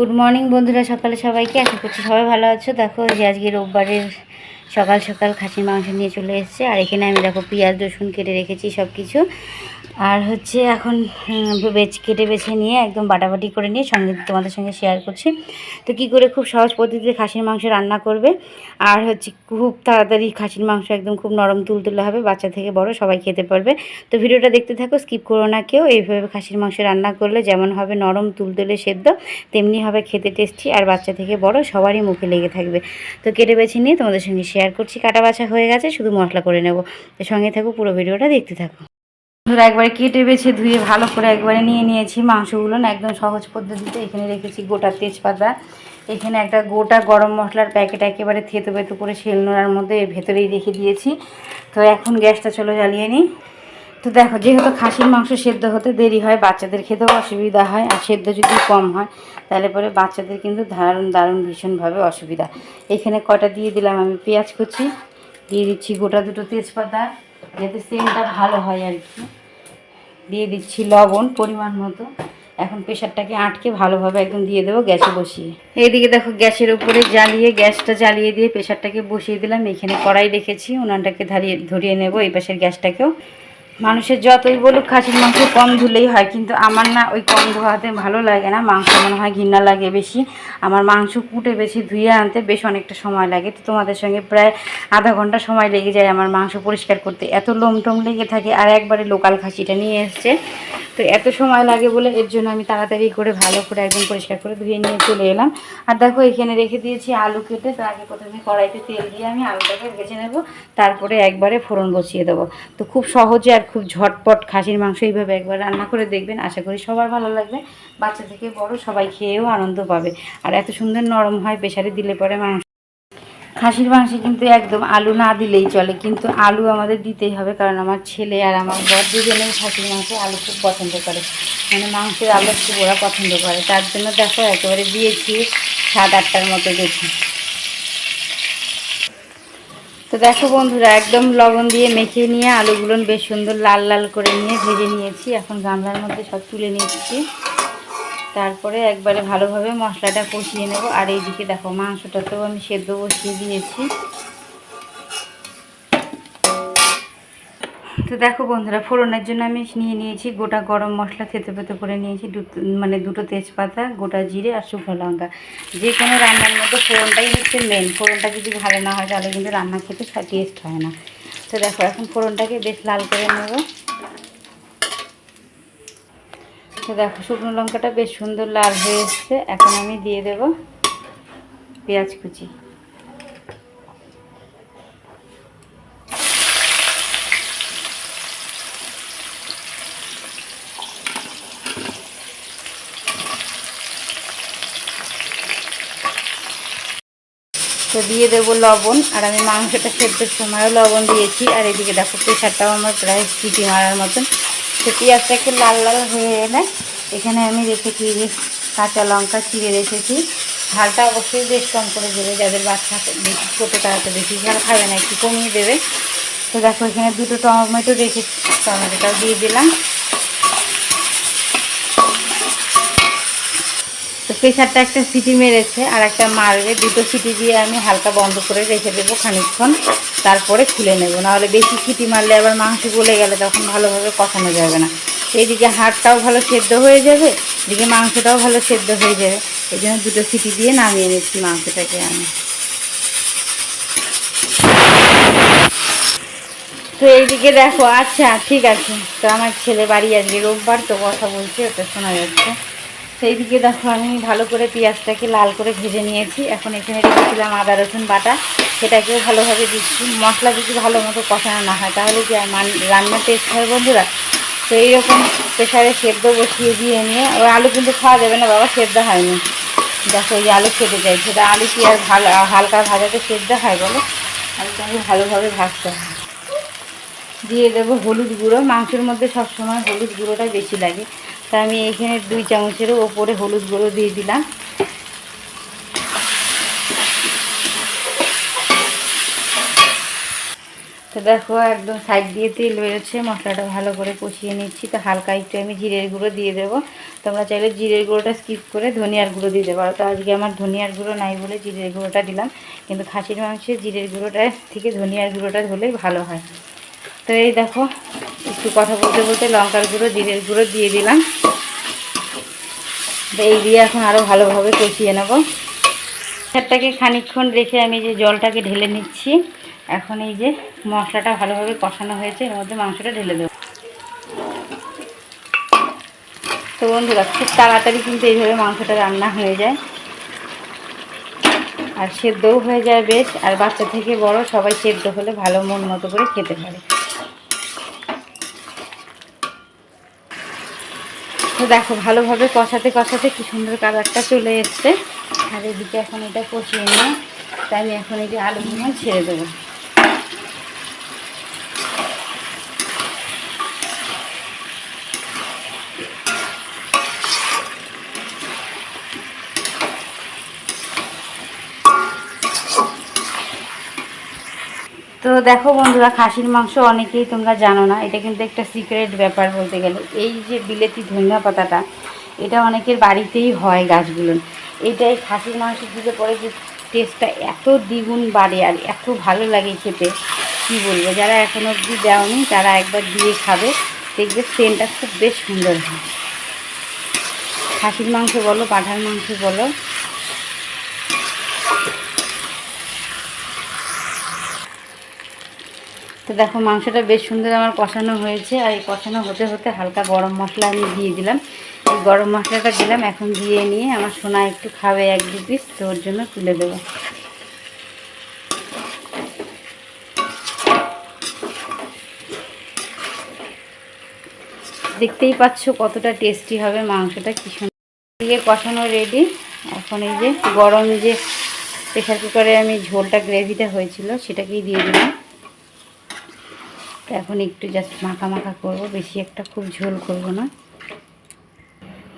Good morning বন্ধুরা, সকালে সবাইকে। আশা করছি সবাই ভালো আছো। দেখো যে আজকে রোববারের সকাল সকাল খাসির মাংস নিয়ে চলে এসছে। আর এখানে আমি দেখো পেঁয়াজ, রসুন কেটে রেখেছি সব কিছু আর হচ্ছে এখন বেচ, কেটে বেছে নিয়ে একদম বাটাবাটি করে নিয়ে সঙ্গে তোমাদের সঙ্গে শেয়ার করছি। তো কি করে খুব সহজ পদ্ধতিতে খাসির মাংস রান্না করবে। আর হচ্ছে খুব তাড়াতাড়ি খাসির মাংস একদম খুব নরম তুলতুলে হবে, বাচ্চা থেকে বড় সবাই খেতে পারবে। তো ভিডিওটা দেখতে থাকো স্কিপ করো না কেউ, এইভাবে খাসির মাংস রান্না করলে যেমন হবে নরম তুলতুলে সেদ্ধ, তেমনি হবে খেতে টেস্টি আর বাচ্চা থেকে বড় সবারই মুখে লেগে থাকবে। তো কেটে বেছে নিয়ে তোমাদের সঙ্গে শেয়ার করছি, কাটা বাছা হয়ে গেছে, শুধু মশলা করে নেব। তো সঙ্গে থাকো, পুরো ভিডিওটা দেখতে থাকো। ধরো একবারে কেটে বেছে ধুয়ে ভালো করে একবারে নিয়ে নিয়েছি। মাংসগুলো না একদম সহজ পদ্ধতিতে এখানে রেখেছি গোটা তেজপাতা। এখানে একটা গোটা গরম মশলার প্যাকেট একেবারে থেতো বেতো করে শিলনোড়ার মধ্যে ভেতরেই রেখে দিয়েছি। তো এখন গ্যাসটা চলো জ্বালিয়ে নিই। তো দেখো, যেহেতু খাসির মাংস সেদ্ধ হতে দেরি হয়, বাচ্চাদের খেতেও অসুবিধা হয়, আর সেদ্ধ যদি কম হয়, তাহলে পরে বাচ্চাদের কিন্তু দারুণ দারুণ ভীষণভাবে অসুবিধা। এখানে কটা দিয়ে দিলাম আমি পেঁয়াজ কুচি, দিয়ে দিচ্ছি গোটা দুটো তেজপাতা, যাতে সেন্টটা ভালো হয় আর কি। দিয়ে দিচ্ছি লবণ পরিমাণ মতো। এখন প্রেশারটাকে আটকে ভালোভাবে একদম দিয়ে দেবো গ্যাসে বসিয়ে। এইদিকে দেখো গ্যাসের উপরে জ্বালিয়ে, গ্যাসটা জ্বালিয়ে দিয়ে প্রেশারটাকে বসিয়ে দিলাম। এখানে কড়াই রেখেছি, উনানটাকে ধরিয়ে ধরিয়ে নেব এই পাশের গ্যাসটাকেও। মানুষের যতই বলুক খাসির মাংস কম ধুলেই হয়, কিন্তু আমার না ওই কম ধোয়াতে ভালো লাগে না। মাংস মনে হয় ঘৃণা লাগে বেশি। আমার মাংস কুটে বেশি ধুয়ে আনতে বেশ অনেকটা সময় লাগে। তো তোমাদের সঙ্গে প্রায় আধা ঘণ্টা সময় লেগে যায় আমার মাংস পরিষ্কার করতে। এত লোম টোম লেগে থাকে আর একবারে লোকাল খাসিটা নিয়ে এসছে। তো এত সময় লাগে বলে এর জন্য আমি তাড়াতাড়ি করে ভালো করে একদম পরিষ্কার করে ধুয়ে নিয়ে চলে এলাম। আর দেখো এখানে রেখে দিয়েছি আলু কেটে, তো আগে প্রথমে কড়াইতে তেল দিয়ে আমি আলুটাকে ভেজে নেব। তারপরে একবারে ফোড়ন বসিয়ে দেবো। তো খুব সহজে আর খুব ঝটপট খাসির মাংস এইভাবে একবার রান্না করে দেখবেন। আশা করি সবার ভালো লাগবে। বাচ্চা থেকে বড় সবাই খেয়েও আনন্দ পাবে। আর এত সুন্দর নরম হয় প্রেশারে দিলে পরে মাংস খাসির মাংসে কিন্তু একদম আলু না দিলেই চলে। কিন্তু আলু আমাদের দিতেই হবে, কারণ আমার ছেলে আর আমার বর দুজনেই খাসির মাংস আলু খুব পছন্দ করে। মানে মাংসের আলু খুব ওরা পছন্দ করে। তার জন্য দেখো, একেবারে দিয়েছি সাত আটটার মতো দেখি। তো দেখো বন্ধুরা, একদম লবণ দিয়ে মেখে নিয়ে আলুগুলো বেশ সুন্দর লাল লাল করে নিয়ে ভেজে নিয়েছি। এখন গামলার মধ্যে সব তুলে নিয়েছি। তারপরে একবারে ভালোভাবে মশলাটা কষিয়ে নেব। আর এইদিকে দেখো মাংসটা তো আমি সেদ্ধ বসিয়ে দিয়েছি। তো দেখো বন্ধুরা, ফোড়নের জন্য আমি নিয়ে নিয়েছি গোটা গরম মশলা থেতে পেতে করে নিয়েছি মানে দুটো তেজপাতা, গোটা জিরে আর শুকনো লঙ্কা। যে কোনো রান্নার মধ্যে ফোড়নটাই হচ্ছে মেন ফোড়নটা যদি ভালো না হয়, তাহলে কিন্তু রান্না খেতে টেস্ট হয় না। তো দেখো, এখন ফোড়নটাকে বেশ লাল করে নেব। তো দেখো, শুকনো লঙ্কাটা বেশ সুন্দর লাল হয়ে এসছে। এখন আমি দিয়ে দেব পেঁয়াজ কুচি। তো দিয়ে দেবো লবণ। আর আমি মাংসটা সেদ্ধর সময়ও লবণ দিয়েছি। আর এদিকে দেখো প্রেশারটাও আমার প্রায় সিটি মারার মতন। তো পেঁয়াজটা একটু লাল লাল হয়ে এলে এখানে আমি রেখেছি যে কাঁচা লঙ্কা চিড়ে রেখেছি। ঝালটা অবশ্যই বেশ কম করে দেবে, যাদের বাচ্চা বেশি, ছোটো তারা তো বেশি ঝাল খাবে না, একটু কমিয়ে দেবে। তো দেখো এখানে দুটো টমেটো রেখেছি, টমেটোটাও দিয়ে দিলাম। প্রেশারটা একটা সিটি মেরেছে আর একটা মারবে। দুটো সিটি দিয়ে আমি হালকা বন্ধ করে রেখে দেবো খানিকক্ষণ। তারপরে খুলে নেব। নাহলে বেশি সিটি মারলে আবার মাংস গলে গেলে তখন ভালোভাবে কষানো যাবে না। এইদিকে হাড়টাও ভালো সেদ্ধ হয়ে যাবে, এদিকে মাংসটাও ভালো সেদ্ধ হয়ে যাবে। এই জন্য দুটো সিটি দিয়ে নামিয়ে নিচ্ছি মাংসটাকে আমি। তো এইদিকে দেখো আচ্ছা ঠিক আছে। তো আমার ছেলে বাড়ি আজকে রোববার, তো কথা বলছে, ওটা শোনা যাচ্ছে। সেই দিকে দেখো আমি ভালো করে পেঁয়াজটাকে লাল করে ভেজে নিয়েছি। এখন এখানে রেখেছিলাম আদা, রসুন, বাটা। সেটাকেও ভালোভাবে দিচ্ছি। মশলা যদি ভালো মতো কষানো না হয়, তাহলে কি মান- রান্নার টেস্ট হয় বন্ধুরা? তো এইরকম প্রেশারে সেদ্ধ বসিয়ে দিয়ে নিয়ে ওই আলু কিন্তু খাওয়া যাবে না বাবা, সেদ্ধ হয়নি। দেখো ওই আলু খেতে চাই সেটা আলু কি আর ভালো হালকা ভাজাতে সেদ্ধ হয় বলো? আলুটাকে ভালোভাবে ভাজতে হয় দিয়ে দেবো হলুদ গুঁড়ো। মাংসের মধ্যে সবসময় হলুদ গুঁড়োটা বেশি লাগে। তা আমি এখানে দুই চামচেরও ওপরে হলুদ গুঁড়ো দিয়ে দিলাম। তো দেখো, একদম সাইড দিয়ে তেল বেরোচ্ছে, মশলাটা ভালো করে কষিয়ে নিচ্ছি। তো হালকা একটু আমি জিরের গুঁড়ো দিয়ে দেবো। তোমরা চাইলে জিরের গুঁড়োটা স্কিপ করে ধনিয়ার গুঁড়ো দিতে পারো তো আজকে আমার ধনিয়ার গুঁড়ো নাই বলে জিরের গুঁড়োটা দিলাম। কিন্তু খাসির মাংসে জিরের গুঁড়োটা থেকে ধনিয়ার গুঁড়োটা হলেই ভালো হয়। তো এই দেখো একটু কথা বলতে বলতে লঙ্কার গুঁড়ো, জিরের গুঁড়ো দিয়ে দিলাম। এই দিয়ে এখন আরও ভালোভাবে কষিয়ে নেব। ভাতটাকে খানিকক্ষণ রেখে আমি যে জলটাকে ঢেলে নিচ্ছি, এখন এই যে মশলাটা ভালোভাবে কষানো হয়েছে, এর মধ্যে মাংসটা ঢেলে দেবো। তো বন্ধুরা, খুব তাড়াতাড়ি কিন্তু এইভাবে মাংসটা রান্না হয়ে যায়। আর সেদ্ধও হয়ে যায় বেশ, আর বাচ্চা থেকে বড় সবাই সেদ্ধ হলে ভালো মন মতো করে খেতে পারে। তো দেখো, ভালোভাবে কষাতে কষাতে কি সুন্দর কালারটা চলে এসছে। আর এদিকে এখন এটা কষিয়ে নিয়ে, তাই আমি এখন এই যে আলুগুলো ছেড়ে দেবো। তো দেখো বন্ধুরা, খাসির মাংস অনেকেই তোমরা জানো না, এটা কিন্তু একটা সিক্রেট ব্যাপার বলতে গেলে। এই যে বিলেতি ধনিয়া পাতাটা, এটা অনেকের বাড়িতেই হয় গাছগুলো। এটাই খাসির মাংস দিতে পরে যে টেস্টটা এত দ্বিগুণ বাড়ে আর এত ভালো লাগে খেতে। কি বলব, যারা এখন অবধি দেওনি, তারা একবার দিয়ে খাবে, দেখবে সেন্টটা খুব বেশ সুন্দর হয়। খাসির মাংস বলো, পাঠার মাংস বলো তো দেখো, মাংসটা বেশ সুন্দর আমার কষানো হয়েছে। আর এই কষানো হতে হতে হালকা গরম মশলা আমি দিয়ে দিলাম। এই গরম মশলাটা দিলাম, এখন দিয়ে নিয়ে আমার সোনা একটু খাবে এক দু পিস তো ওর জন্য তুলে দেবো। দেখতেই পাচ্ছ কতটা টেস্টি হবে মাংসটা, কি দিয়ে কষানো রেডি এখন এই যে গরম যে প্রেশার কুকারে আমি ঝোলটা গ্রেভিটা হয়েছিল, সেটাকেই দিয়ে দিলাম। তো এখন একটু জাস্ট মাখা মাখা করব, বেশি একটা খুব ঝোল করব না।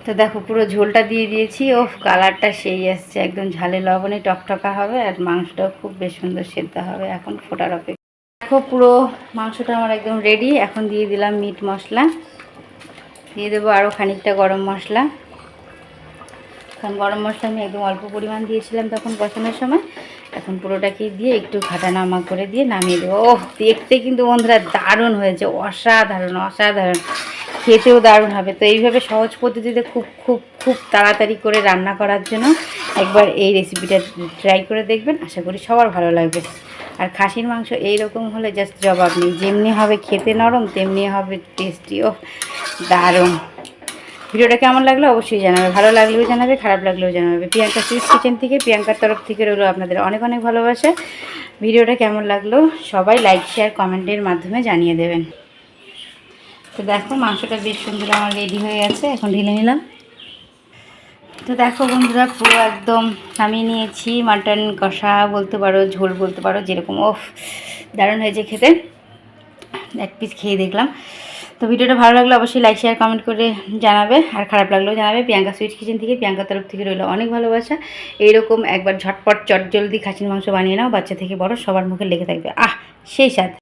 তো দেখো পুরো ঝোলটা দিয়ে দিয়েছি ও কালারটা সেই আসছে, একদম ঝালে লবণে টকটকা হবে আর মাংসটাও খুব বেশ সুন্দর সেদ্ধ হবে, এখন ফোটার অপেক্ষা। দেখো পুরো মাংসটা আমার একদম রেডি এখন দিয়ে দিলাম মিট মশলা। দিয়ে দেবো আরও খানিকটা গরম মশলা। কারণ গরম মশলা আমি একদম অল্প পরিমাণ দিয়েছিলাম তখন বসানোর সময়। এখন পুরোটাকে দিয়ে একটু নামা করে দিয়ে নামিয়ে দেবো। ওহ, দেখতে কিন্তু বন্ধুরা দারুণ হয়েছে, অসাধারণ অসাধারণ। খেতেও দারুণ হবে। তো এইভাবে সহজ পদ্ধতিতে খুব খুব খুব তাড়াতাড়ি করে রান্না করার জন্য একবার এই রেসিপিটা ট্রাই করে দেখবেন। আশা করি সবার ভালো লাগবে। আর খাসির মাংস এইরকম হলে জাস্ট জবাব নেই। যেমনি হবে খেতে নরম, তেমনি হবে টেস্টিও দারুণ। ভিডিওটা কেমন লাগল অবশ্যই জানাবে, ভালো লাগলেও জানাবে, খারাপ লাগলেও জানাবে। প্রিয়াঙ্কা সুইস কিচেন থেকে, প্রিয়াঙ্কার তরফ থেকে রইল আপনাদের অনেক অনেক ভালোবাসা। ভিডিওটা কেমন লাগল সবাই লাইক শেয়ার কমেন্টের মাধ্যমে জানিয়ে দেবেন। তো দেখো, মাংসটা বেশ সুন্দর আমার রেডি হয়ে গেছে, এখন ঢেলে নিলাম। তো দেখো বন্ধুরা, পুরো একদম নামিয়ে নিয়েছি। মাটন কষা বলতে পারো, ঝোল বলতে পারো, যেরকম, ওফ, দারুণ হয়েছে খেতে। এক পিস খেয়ে দেখলাম। তো ভিডিওটা ভালো লাগলে অবশ্যই লাইক শেয়ার কমেন্ট করে জানাবে। আর খারাপ লাগলেও জানাবে। প্রিয়াঙ্কা সুইট কিচেন থেকে প্রিয়াঙ্কা তরফ থেকে রইল অনেক ভালোবাসা। এইরকম একবার ঝটপট চট জলদি খাসির মাংস বানিয়ে নাও, বাচ্চা থেকে বড়, সবার মুখে লেগে থাকবে। আহ, সেই স্বাদ।